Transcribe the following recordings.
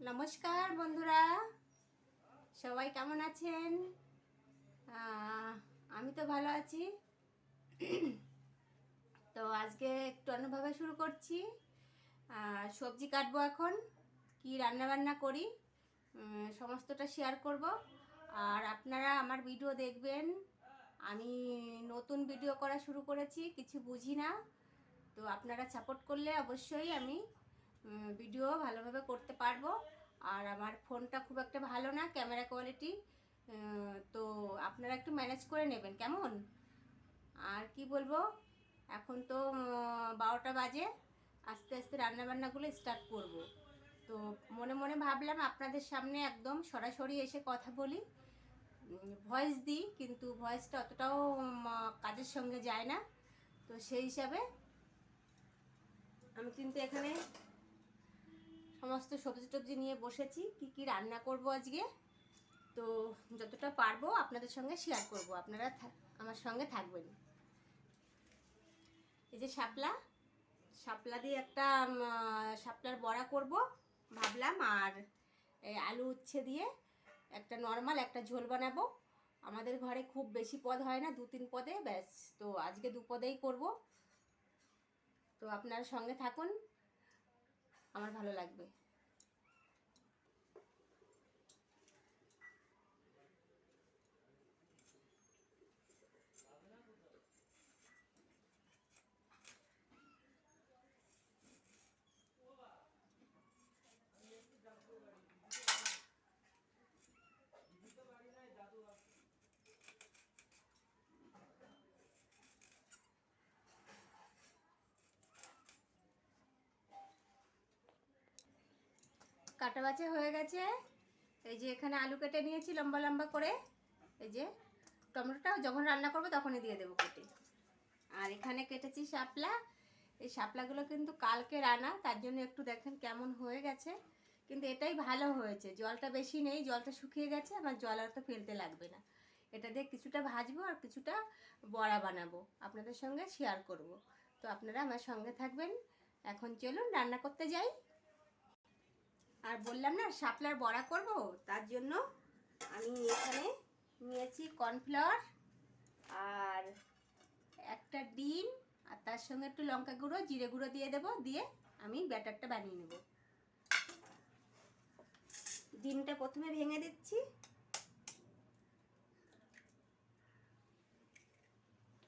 নমস্কার বন্ধুরা। সবাই কেমন আছেন? আমি তো ভালো আছি। তো আজকে একটু অন্যভাবে শুরু করছি। সবজি কাটবো এখন, কি রান্না বান্না করি সমস্তটা শেয়ার করব। আর আপনারা আমার ভিডিও দেখবেন। আমি নতুন ভিডিও করা শুরু করেছি, কিছু বুঝি না। তো আপনারা সাপোর্ট করলে অবশ্যই আমি ভিডিও ভালোভাবে করতে পারব। আর আমার ফোনটা খুব একটা ভালো না ক্যামেরা কোয়ালিটি তো আপনারা একটু ম্যানেজ করে নেবেন, কেমন? আর কি বলব, এখন তো বারোটা বাজে। আস্তে আস্তে রান্নাবান্নাগুলো স্টার্ট করব। তো মনে মনে ভাবলাম আপনাদের সামনে একদম সরাসরি এসে কথা বলি। ভয়েস দিই, কিন্তু ভয়েসটা অতটাও কাজের সঙ্গে যায় না। তো সেই হিসাবে আমি কিন্তু এখানে সমস্ত সবজি টবজি নিয়ে বসেছি, কি কি রান্না করব আজকে? তো যতটা পারব আপনাদের সঙ্গে শেয়ার করব, আপনারা আমার সঙ্গে থাকবেন। এই যে শাপলা শাপলা দিয়ে একটা শাপলার বড়া করব, ভাবলাম, আর আলু উচ্ছে দিয়ে একটা নর্মাল একটা ঝোল বানাবো। আমাদের ঘরে খুব বেশি পদ হয় না দু তিন পদে, ব্যাস, তো আজকে দু পদেই করব। তো আপনারা সঙ্গে থাকুন আমার ভালো লাগবে। কাটা বাছা হয়ে গেছে। এই যে এখানে আলু কেটে নিয়েছি লম্বা লম্বা করে। এই যে টমেটোটাও যখন রান্না করব তখনই দিয়ে দেবো কেটে। আর এখানে কেটেছি শাপলা। এই শাপলাগুলো কিন্তু কালকে রানা তার জন্য একটু দেখেন কেমন হয়ে গেছে। কিন্তু এটাই ভালো হয়েছে। জলটা বেশি নেই, জলটা শুকিয়ে গেছে, আমার জল আর তো ফেলতে লাগবে না। এটা দিয়ে কিছুটা ভাজবো আর কিছুটা বড়া বানাবো। আপনাদের সঙ্গে শেয়ার করব। তো আপনারা আমার সঙ্গে থাকবেন। এখন চলুন রান্না করতে যাই। আর বললাম না, শাপলার বড়া করব, তার জন্য আমি এখানে নিয়েছি কর্নফ্লাওয়ার আর একটা ডিম, আর তার সঙ্গে একটু লঙ্কা গুঁড়ো, জিরে গুঁড়ো দিয়ে দেব, দিয়ে আমি ব্যাটারটা বানিয়ে নেব। ডিমটা প্রথমে ভেঙে দিচ্ছি।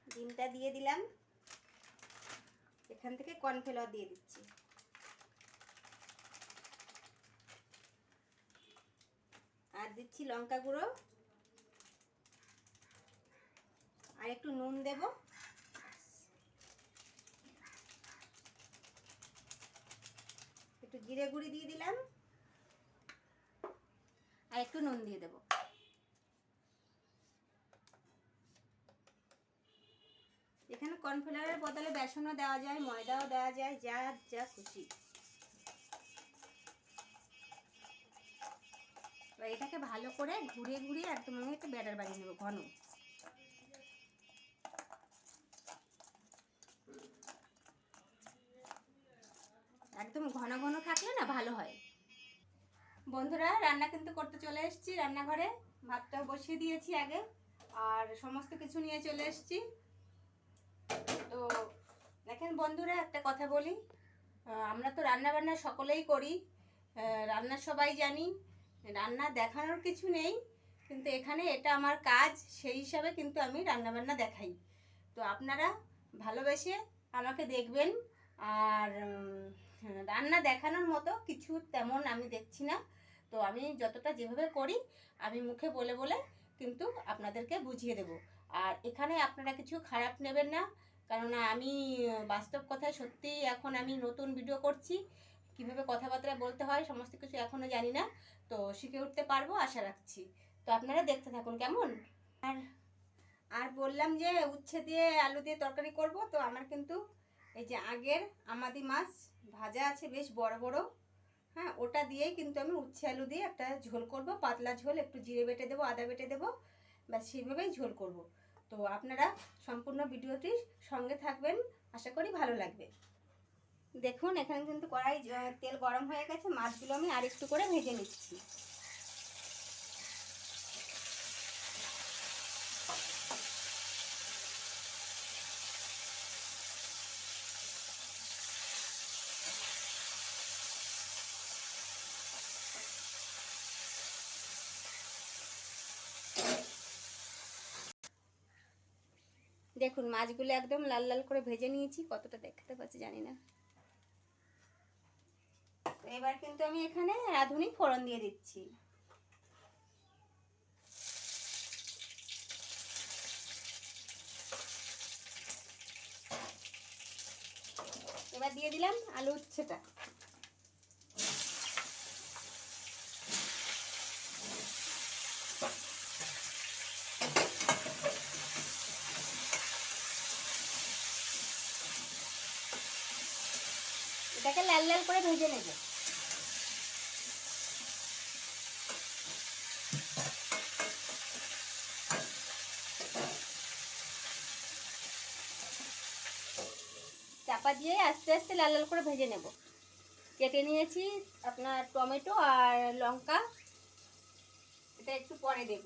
ডিমটা দিয়ে দিলাম। এখান থেকে কর্নফ্লাওয়ার দিয়ে দিচ্ছি। আর দিচ্ছি লঙ্কা গুঁড়ো। আর একটু নুন দেব। একটু জিরে গুঁড়ি দিয়ে দিলাম। আর একটু নুন দিয়ে দেব। এখানে কর্নফ্লাওয়ারের বদলে বেসনও দেওয়া যায়, ময়দাও দেওয়া যায়, যা যা খুশি। এবার এটাকে ভালো করে ঘুরিয়ে ঘুরিয়ে একদম আমি একটা ব্যাটার বানিয়ে নেব ঘন। একদম ঘন ঘন থাকলে না ভালো হয়। বন্ধুরা, রান্না কিন্তু করতে চলে এসেছি রান্নাঘরে। ভাতটা বসিয়ে দিয়েছি আগে, আর সমস্ত কিছু নিয়ে চলে এসেছি। তো দেখেন বন্ধুরা, একটা কথা বলি। আমরা তো রান্না বান্না সকলেই করি। রান্না সবাই জানি। রান্না দেখানোর কিছু নেই, কিন্তু এখানে এটা আমার কাজ, সেই হিসাবে কিন্তু আমি রান্নাবান্না দেখাই। তো আপনারা ভালোবেসে আমাকে দেখবেন, আর রান্না দেখানোর মতো কিছু তেমন আমি দেখছি না। তো আমি যতটা যেভাবে করি, আমি মুখে বলে বলে কিন্তু আপনাদেরকে বুঝিয়ে দেব। আর এখানে আপনারা কিছু খারাপ নেবেন না, কেননা আমি বাস্তব কথায় সত্যি এখন আমি নতুন ভিডিও করছি। কীভাবে কথাবার্তা বলতে হয়, সমস্ত কিছু এখনও জানি না। তো শিখে উঠতে পারব, আশা রাখছি। তো আপনারা দেখতে থাকুন, কেমন? আর আর বললাম যে উচ্ছে দিয়ে আলু দিয়ে তরকারি করব, তো আমার কিন্তু এই যে আগের আমাদি মাছ ভাজা আছে বেশ বড় বড় হ্যাঁ ওটা দিয়েই কিন্তু আমি উচ্ছে আলু দিয়ে একটা ঝোল করব, পাতলা ঝোল, একটু জিরে বেটে দেবো, আদা বেটে দেবো, ব্যাস সেইভাবেই ঝোল করব। তো আপনারা সম্পূর্ণ ভিডিওটির সঙ্গে থাকবেন, আশা করি ভালো লাগবে। দেখুন, এখানে কিন্তু কড়াই তেল গরম হয়ে গেছে, মাছগুলো আমি আর একটু করে ভেজে নিচ্ছি। দেখুন, মাছগুলো একদম লাল লাল করে ভেজে নিয়েছি, কতটা দেখতে পাচ্ছি জানি না। তো এবার কিন্তু আমি এখানে রাঁধুনি ফোড়ন দিয়ে দিচ্ছি। এবার দিয়ে দিলাম আলু উচ্ছেটা। এটাকে লাল লাল করে ভেজে নেব। চাপা দিয়ে আস্তে আস্তে লাল লাল করে ভেজে নেব। কেটে নিয়েছি আপনার টমেটো আর লঙ্কা। এটা একটু পরে দেব।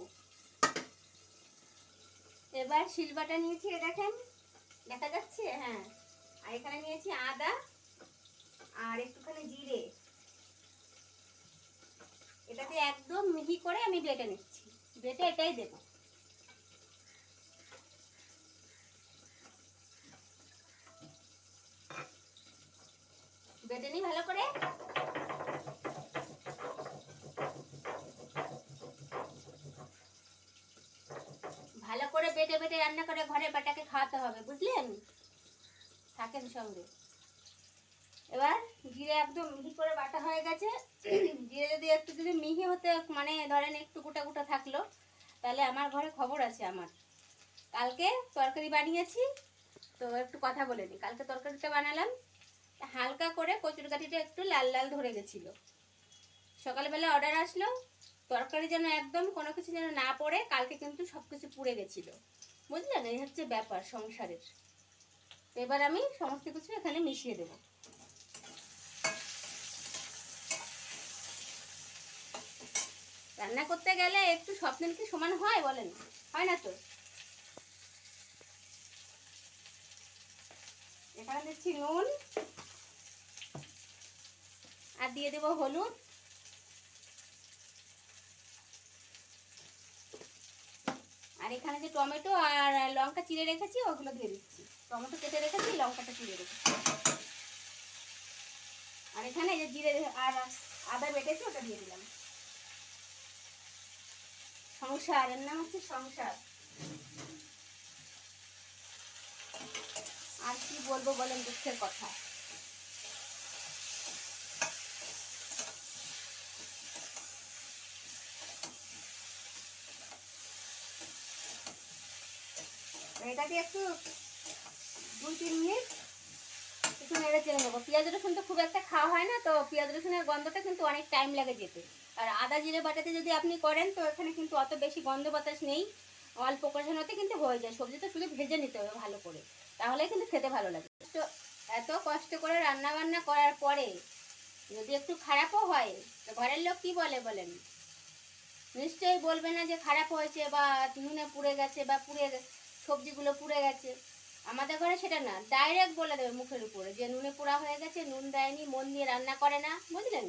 এবার শিলবাটা নিয়েছি দেখেন, দেখা যাচ্ছে? হ্যাঁ। আর এখানে নিয়েছি আদা আর একটুখানি জিরে। এটাতে একদম মিহি করে আমি বেটে নিচ্ছি। বেটে এটাই দেব। বেটে নি ভালো করে। ভালো করে বেটে বেটে রান্না করে ঘরে বাটাকে খাওয়াতে হবে, বুঝলেন? থাকেন সঙ্গে। এবার জিরে একদম মিহি করে বাটা হয়ে গেছে। জিরে যদি একটু যদি মিহি হতে মানে ধরেন একটু গোটা গোটা থাকল, তাহলে আমার ঘরে খবর আছে আমার। কালকে তরকারি বানিয়েছি, তো একটু কথা বলে নিই কালকে তরকারিটা বানালাম হালকা করে কচুর কাঠিটা একটু লাল লাল ধরে গেছিল। সকালবেলা অর্ডার আসলো, তরকারি যেন একদম কোনো কিছু যেন না পড়ে, কালকে কিন্তু সব কিছু পুড়ে গেছিল। বুঝলেন এই হচ্ছে ব্যাপার সংসারের। এবার আমি সমস্ত কিছু এখানে মিশিয়ে দেবো। রান্না করতে গেলে একটু স্বপ্নের কি সমান হয় বলেন? হয় না তো? এখানে দিচ্ছি নুন। আর দিয়ে দেবো হলুদ। আর এখানে যে টমেটো আর লঙ্কা চিড়ে রেখেছি, ওগুলো দিয়ে দিচ্ছি। টমেটো কেটে রেখেছি, লঙ্কাটা চিড়ে রেখেছি। আর এখানে যে জিরে আর আদা বেটেছি, ওটা দিয়ে দিলাম। সংসার, এর নাম হচ্ছে সংসার। আর কি বলব বলেন দুঃখের কথা? এটাকে একটু দুই তিন মিনিট একটু নেড়ে চেড়ে নেব। পেঁয়াজ রসুন তো খুব একটা খাওয়া হয় না, তো পেঁয়াজ রসুনের গন্ধটা কিন্তু অনেক টাইম লাগে যেতে। আর আদা জিরে বাটাতে যদি আপনি করেন, তো এখানে কিন্তু অত বেশি গন্ধ বাতাস নেই। অল্প কষানোতে কিন্তু হয়ে যায়। সবজিটা শুধু ভেজে নিতে হবে ভালো করে। তাহলে কিন্তু খেতে ভালো লাগে। তো এত কষ্ট করে রান্না বান্না করার পরে যদি একটু খারাপও হয়, তো ঘরের লোক কি বলে বলেন? নিশ্চয়ই বলবে না যে খারাপ হয়েছে বা নুনে পুড়ে গেছে বা পুড়ে সবজিগুলো পুড়ে গেছে। আমাদের ঘরে সেটা না ডাইরেক্ট বলে দেবে মুখের উপরে যে নুনে পোড়া হয়ে গেছে, নুন দেয়নি, মন দিয়ে রান্না করে না, বুঝলেন?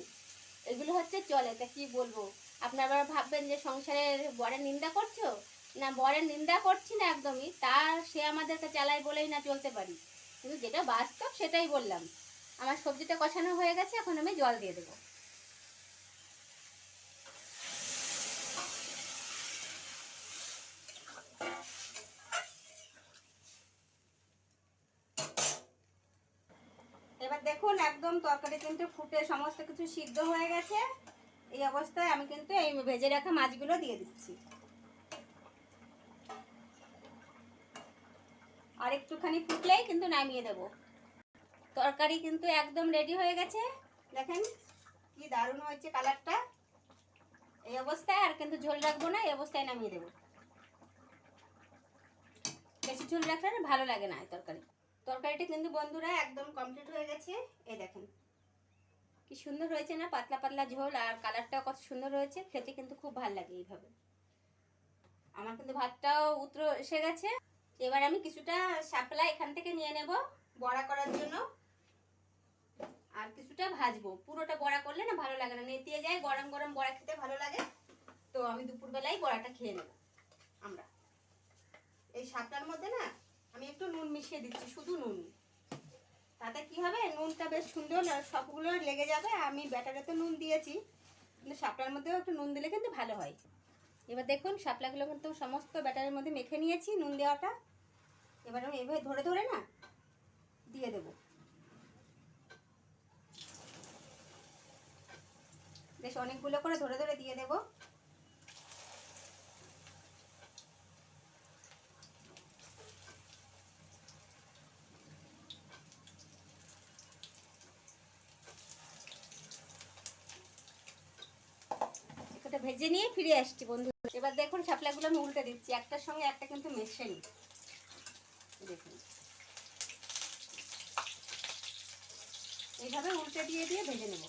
এগুলো হচ্ছে চলে, তা কি বলব? আপনারা ভাববেন যে সংসারের বরের নিন্দা করছ? না, বরের নিন্দা করছি না একদমই। তার সে আমাদেরকে চালায় বলেই না চলতে পারি। কিন্তু যেটা বাস্তব সেটাই বললাম। আমার সবজিটা কষানো হয়ে গেছে, এখন আমি জল দিয়ে দেবো। এবার দেখুন, একদম তরকারি কিন্তু ফুটে সমস্ত কিছু সিদ্ধ হয়ে গেছে। এই অবস্থায় আমি কিন্তু এই ভেজে রাখা মাছগুলো দিয়ে দিচ্ছি। আর একটুখানি ফুটলেই কিন্তু নামিয়ে দেব। তরকারি কিন্তু একদম রেডি হয়ে গেছে। দেখেন কি দারুণ হয়েছে কালারটা এই অবস্থায় আর কিন্তু ঝোল রাখব না, এই অবস্থায় নামিয়ে দেবো। বেশি ঝোল রাখলে ভালো লাগে না তরকারি। তরকারিটা কিন্তু বন্ধুরা একদম কমপ্লিট হয়ে গেছে। এই দেখেন কি সুন্দর হয়েছে না, পাতলা পাতলা ঝোল আর কালারটাও কত সুন্দর হয়েছে, খেতে কিন্তু খুব ভালো লাগে এইভাবে। আমার কিন্তু ভাতটাও উত্তর এসে গেছে। এবার আমি কিছুটা শাপলা এখান থেকে নিয়ে নেব বড়া করার জন্য। আর কিছুটা ভাজবো। পুরোটা বড়া করলে না ভালো লাগে না। নেতিয়ে যায়, গরম গরম বড়া খেতে ভালো লাগে। তো আমি দুপুরবেলায় বড়াটা খেয়ে নেব আমরা। এই শাপলার মধ্যে না আমি একটু নুন মিশিয়ে দিচ্ছি, শুধু নুন। তাতে কি হবে? নুনটা বেশ সুন্দর সবগুলো লেগে যাবে। আমি ব্যাটারে তো নুন দিয়েছি। কিন্তু শাপলার মধ্যেও একটু নুন দিলে কিন্তু ভালো হয়। এবার দেখুন, শাপলাগুলো কিন্তু সমস্ত ব্যাটারের মধ্যে মেখে নিয়েছি, নুন দেওয়াটা। এবার আমি এভাবে ধরে ধরে না দিয়ে দেব। বেশ অনেকগুলো করে ধরে ধরে দিয়ে দেব। ভেজে নিয়ে ফিরে আসছি বন্ধু। এবার দেখুন শাপলাগুলো আমি উল্টে দিচ্ছি, একটার সঙ্গে একটা কিন্তু মেশেনি দেখুন। এইভাবে উল্টে দিয়ে দিয়ে ভেজে নেব।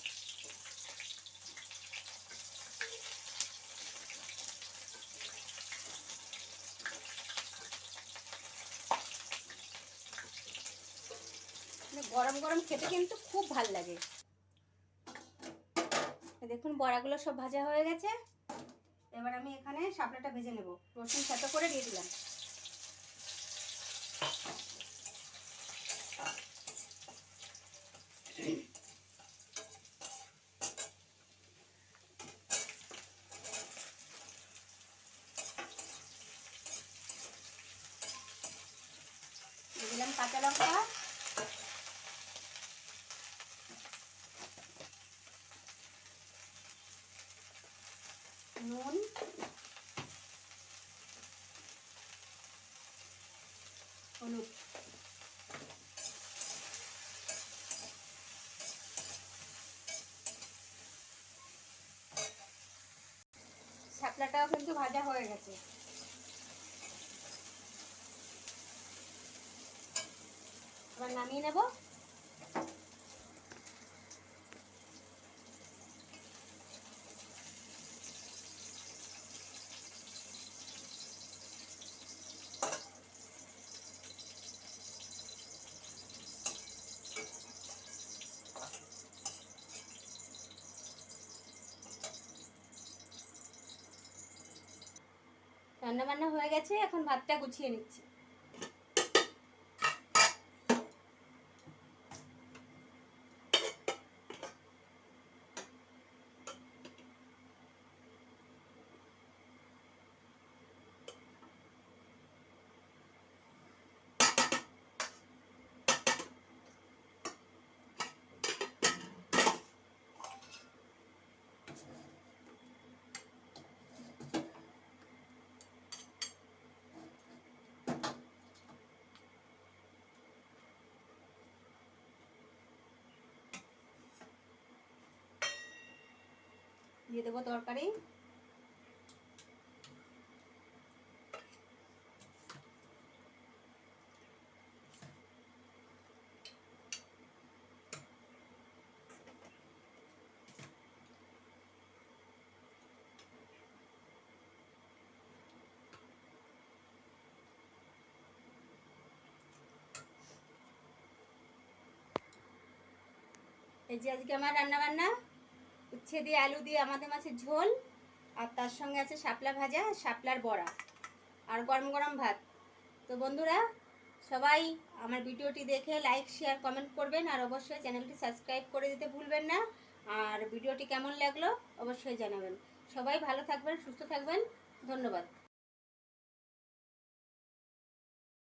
মানে গরম গরম খেতে কিন্তু খুব ভালো লাগে। দেখুন বড়াগুলো সব ভাজা হয়ে গেছে। এবার আমি এখানে শাপলাটা ভেজে নেব। রসুন সাথে করে দিয়ে দিলাম দিয়ে দিলাম কাঁচা লঙ্কা নুন হলুদ শাপলাটাও কিন্তু ভাজা হয়ে গেছে। এবার নামিয়ে নেব। রান্না বান্না হয়ে গেছে এখন ভাতটা গুছিয়ে নিচ্ছি। দিয়ে দেবো তরকারি। এই যে আজকে আমার রান্না বান্না উচ্ছে দিয়ে আলু দিয়ে আমাদের মাছের ঝোল, আর তার সঙ্গে আছে শাপলা ভাজা, শাপলার বড়া, আর গরম গরম ভাত। তো বন্ধুরা, সবাই আমার ভিডিওটি দেখে লাইক শেয়ার কমেন্ট করবেন, আর অবশ্যই চ্যানেলটি সাবস্ক্রাইব করে দিতে ভুলবেন না। আর ভিডিওটি কেমন লাগল অবশ্যই জানাবেন। সবাই ভালো থাকবেন, সুস্থ থাকবেন। ধন্যবাদ।